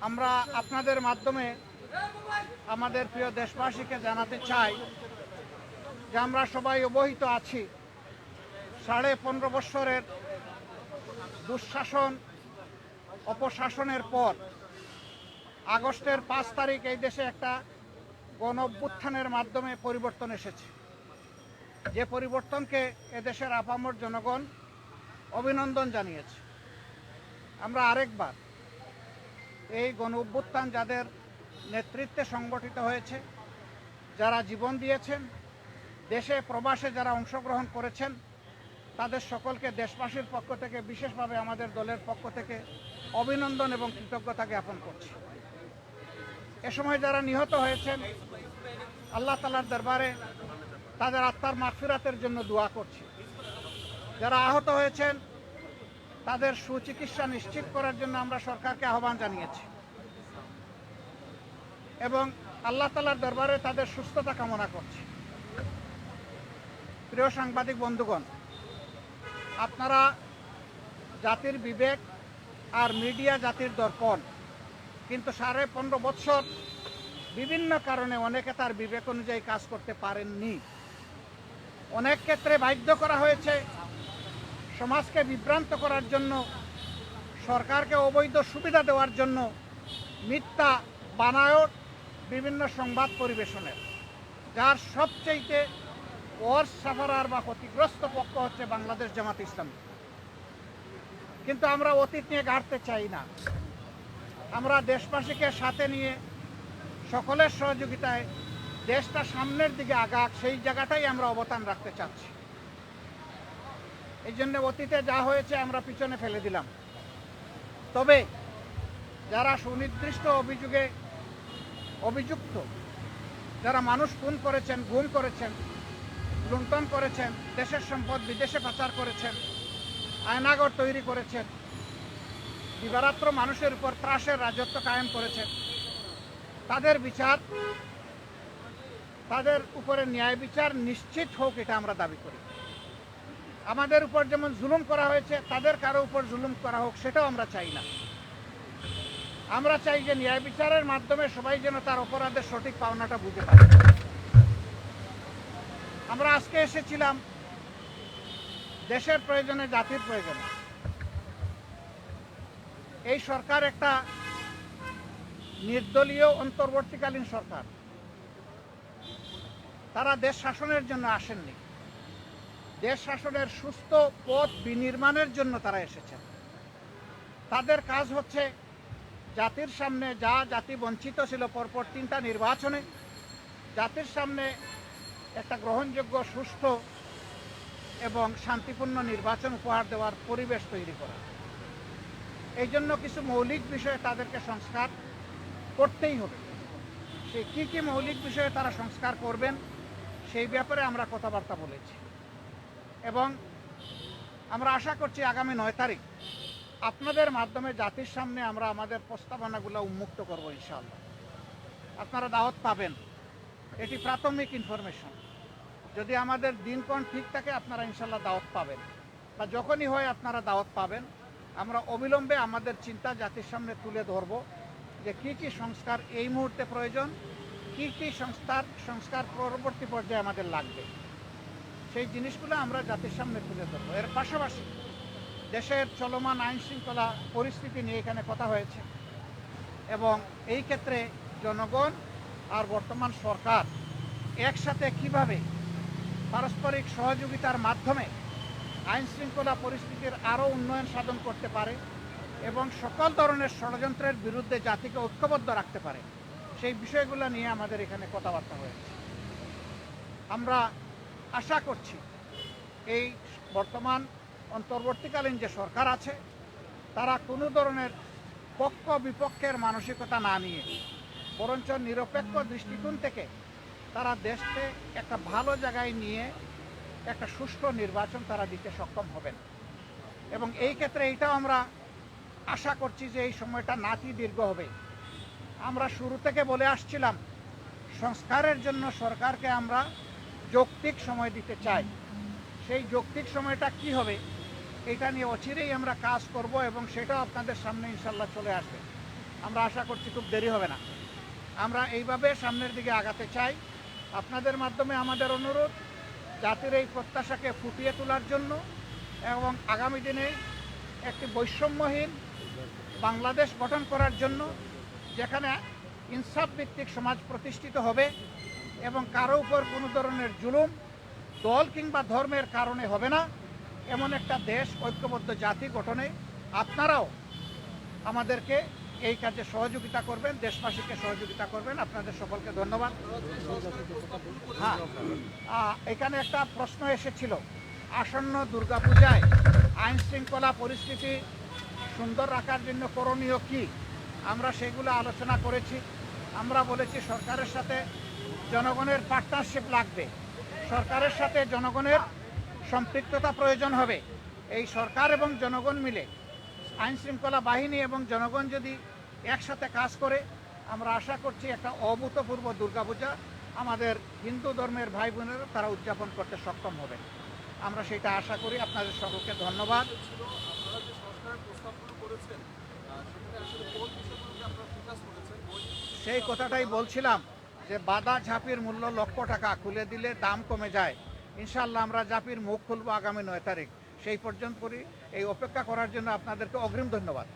আমরা আপনাদের মাধ্যমে আমাদের প্রিয় দেশবাসীকে জানাতে চাই যে আমরা সবাই অবহিত আছি। সাড়ে পনেরো বৎসরের দুঃশাসন, অপশাসনের পর আগস্টের পাঁচ তারিখ এই দেশে একটা গণ মাধ্যমে পরিবর্তন এসেছে। যে পরিবর্তনকে এদেশের আপামর জনগণ অভিনন্দন জানিয়েছে। আমরা আরেকবার এই গণ অভ্যুত্থান যাদের নেতৃত্বে সংগঠিত হয়েছে, যারা জীবন দিয়েছেন, দেশে, প্রবাসে যারা অংশগ্রহণ করেছেন, তাদের সকলকে দেশবাসীর পক্ষ থেকে, বিশেষভাবে আমাদের দলের পক্ষ থেকে অভিনন্দন এবং কৃতজ্ঞতা জ্ঞাপন করছি। এ সময় যারা নিহত হয়েছেন, আল্লাহ তালার দরবারে তাদের আত্মার মাগফিরাতের জন্য দোয়া করছি। যারা আহত হয়েছেন তাদের সুচিকিৎসা নিশ্চিত করার জন্য আমরা সরকারকে আহ্বান জানিয়েছি। এবং আল্লাহ তালার দরবারে তাদের সুস্থতা কামনা করছি। প্রিয় সাংবাদিক বন্ধুগণ, আপনারা জাতির বিবেক আর মিডিয়া জাতির দর্পণ, কিন্তু সাড়ে পনেরো বৎসর বিভিন্ন কারণে অনেকে তার বিবেক অনুযায়ী কাজ করতে পারেননি। অনেক ক্ষেত্রে বাধ্য করা হয়েছে সমাজকে বিভ্রান্ত করার জন্য, সরকারকে অবৈধ সুবিধা দেওয়ার জন্য মিথ্যা বানায়ট বিভিন্ন সংবাদ পরিবেশনের। যার সবচেয়ে ওয়ার্স সাফারার বা ক্ষতিগ্রস্ত পক্ষ হচ্ছে বাংলাদেশ জামাত ইসলামী। কিন্তু আমরা অতীত নিয়ে গাড়তে চাই না। আমরা দেশবাসীকে সাথে নিয়ে সকলের সহযোগিতায় দেশটা সামনের দিকে আগাক, সেই জায়গাটাই আমরা অবদান রাখতে চাচ্ছি। এই জন্য অতীতে যা হয়েছে আমরা পিছনে ফেলে দিলাম। তবে যারা সুনির্দিষ্ট অভিযোগে অভিযুক্ত, যারা মানুষ খুন করেছেন গুম করেছেন, লুণ্ঠন করেছেন, দেশের সম্পদ বিদেশে পাচার করেছেন আয়নাগর তৈরি করেছেন দিবারাত্র মানুষের উপর ত্রাসের রাজত্ব কায়েম করেছেন, তাদের বিচার, তাদের উপরে ন্যায় বিচার নিশ্চিত হোক এটা আমরা দাবি করি। আমাদের উপর যেমন জুলুম করা হয়েছে, তাদের কারও উপর জুলুম করা হোক, সেটাও আমরা চাই না। আমরা চাই যে ন্যায় বিচারের মাধ্যমে সবাই যেন তার অপরাধের সঠিক পাওনাটা বুঝে পারে আমরা আজকে এসেছিলাম দেশের প্রয়োজনে, জাতির প্রয়োজনে। এই সরকার একটা নির্দলীয় অন্তর্বর্তীকালীন সরকার। তারা দেশ শাসনের জন্য আসেননি। দেশ শাসনের সুস্থ পথ বিনির্মাণের জন্য তারা এসেছেন। তাদের কাজ হচ্ছে জাতির সামনে যা জাতি বঞ্চিত ছিল পরপর তিনটা নির্বাচনে, জাতির সামনে একটা গ্রহণযোগ্য সুষ্ঠু এবং শান্তিপূর্ণ নির্বাচন উপহার দেওয়ার পরিবেশ তৈরি করা। এই জন্য কিছু মৌলিক বিষয়ে তাদেরকে সংস্কার করতেই হবে। সে কি কি মৌলিক বিষয়ে তারা সংস্কার করবেন, সেই ব্যাপারে আমরা কথাবার্তা বলেছি। এবং আমরা আশা করছি আগামী নয় তারিখ আপনাদের মাধ্যমে জাতির সামনে আমরা আমাদের প্রস্তাবনাগুলো উন্মুক্ত করব ইনশাআল্লাহ। আপনারা দাওয়াত পাবেন। এটি প্রাথমিক ইনফরমেশন। যদি আমাদের দিনক্ষণ ঠিক থাকে, আপনারা ইনশাল্লাহ দাওয়াত পাবেন। বা যখনই হয়, আপনারা দাওয়াত পাবেন। আমরা অবিলম্বে আমাদের চিন্তা জাতির সামনে তুলে ধরব যে কি কি সংস্কার এই মুহূর্তে প্রয়োজন, কি কি সংস্কার সংস্কার পরবর্তী পর্যায়ে আমাদের লাগবে। সেই জিনিসগুলো আমরা জাতির সামনে তুলে ধরবো। এর পাশাপাশি দেশের চলমান আইন শৃঙ্খলা পরিস্থিতি নিয়ে এখানে কথা হয়েছে এবং এই ক্ষেত্রে জনগণ আর বর্তমান সরকার একসাথে কীভাবে পারস্পরিক সহযোগিতার মাধ্যমে আইন শৃঙ্খলা পরিস্থিতির আরও উন্নয়ন সাধন করতে পারে এবং সকল ধরনের ষড়যন্ত্রের বিরুদ্ধে জাতিকে ঐক্যবদ্ধ রাখতে পারে, সেই বিষয়গুলো নিয়ে আমাদের এখানে কথাবার্তা হয়েছে। আমরা আশা করছি এই বর্তমান অন্তর্বর্তীকালীন যে সরকার আছে, তারা কোনো ধরনের পক্ষ বিপক্ষের মানসিকতা না নিয়ে, বরঞ্চ নিরপেক্ষ দৃষ্টিকোণ থেকে তারা দেশকে একটা ভালো জায়গায় নিয়ে একটা সুষ্ঠু নির্বাচন তারা দিতে সক্ষম হবেন। এবং এই ক্ষেত্রে এইটাও আমরা আশা করছি যে এই সময়টা নাতি দীর্ঘ হবে। আমরা শুরু থেকে বলে আসছিলাম, সংস্কারের জন্য সরকারকে আমরা যৌক্তিক সময় দিতে চাই। সেই যৌক্তিক সময়টা কি হবে, এটা নিয়ে অচিরেই আমরা কাজ করব এবং সেটাও আপনাদের সামনে ইনশাল্লাহ চলে আসবে। আমরা আশা করছি খুব দেরি হবে না। আমরা এইভাবে সামনের দিকে আগাতে চাই। আপনাদের মাধ্যমে আমাদের অনুরোধ, জাতির এই প্রত্যাশাকে ফুটিয়ে তোলার জন্য এবং আগামী দিনে একটি বৈষম্যহীন বাংলাদেশ গঠন করার জন্য যেখানে ইনসাফ ভিত্তিক সমাজ প্রতিষ্ঠিত হবে এবং কারও উপর কোনো ধরনের জুলুম, দল কিংবা ধর্মের কারণে হবে না। এমন একটা দেশ, ঐক্যবদ্ধ জাতি গঠনে আপনারাও আমাদেরকে এই কাজে সহযোগিতা করবেন, দেশবাসীকে সহযোগিতা করবেন। আপনাদের সকলকে ধন্যবাদ। হ্যাঁ এখানে একটা প্রশ্ন এসেছিল। আসন্ন দুর্গাপূজায় আইন শৃঙ্খলা পরিস্থিতি সুন্দর রাখার জন্য করণীয় কি? আমরা সেগুলো আলোচনা করেছি। আমরা বলেছি সরকারের সাথে জনগণের পার্টনারশিপ লাগবে। সরকারের সাথে জনগণের সম্পৃক্ততা প্রয়োজন হবে। এই সরকার এবং জনগণ মিলে আইন শৃঙ্খলা বাহিনী এবং জনগণ যদি একসাথে কাজ করে, আমরা আশা করছি একটা অভূতপূর্ব দুর্গাপূজা আমাদের হিন্দু ধর্মের ভাই বোনেরা তারা উদযাপন করতে সক্ষম হবে। আমরা সেটা আশা করি। আপনাদের সকলকে ধন্যবাদ। সেই কথাটাই বলছিলাম। যে বাদা ঝাঁপির মূল্য লক্ষ টাকা খুলে দিলে দাম কমে যায়। ইনশাল্লাহ আমরা ঝাঁপির মুখ খুলব আগামী নয় তারিখ। সেই পর্যন্ত করি এই অপেক্ষা করার জন্য আপনাদেরকে অগ্রিম ধন্যবাদ।